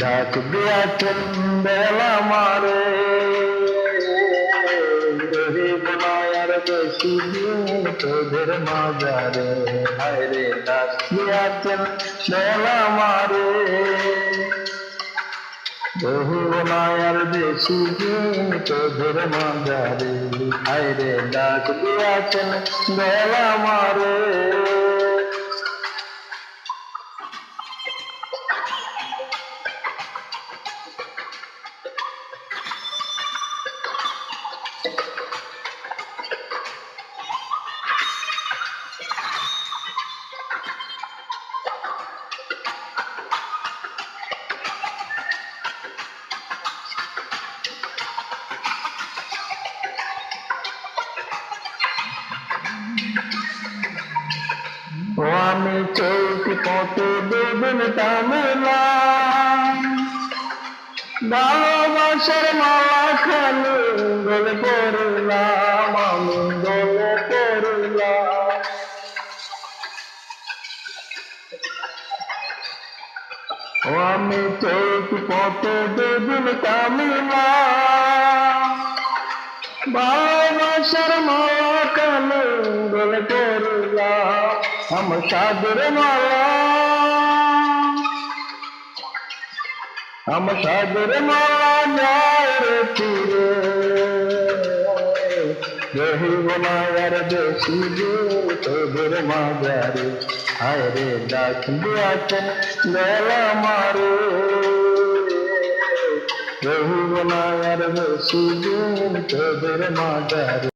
ডাক দিয়াছেন বেলা মারে রহিব নয়ার বেশি তোদের মাজারে। হায়রে ডাক দিয়াছেন বেলা মারে রহিব মায়ার বেশি দিন তোদের মাঝারে। আইরে ডাক দিয়াছেন বেলা মারে ও আমি চলতি পথে দেবেন তামেলাম ভালোবাসার মালা খালি গলে পড়লাম আমি গলে পড়লাম ও আমি চলতি পথে দেবেন তামেলাম ভালোবাসার মালা কালে গলে পড়লাম আমার সাদের মালা আমার সাদের মালা যায় রে ফিরে রহিব না আর বেশি দূর তোদের মাজারে হায় রে ডাক দিয়াছেন বেলা মারে রহিব না আর বেশি দিন তোদের মাজারে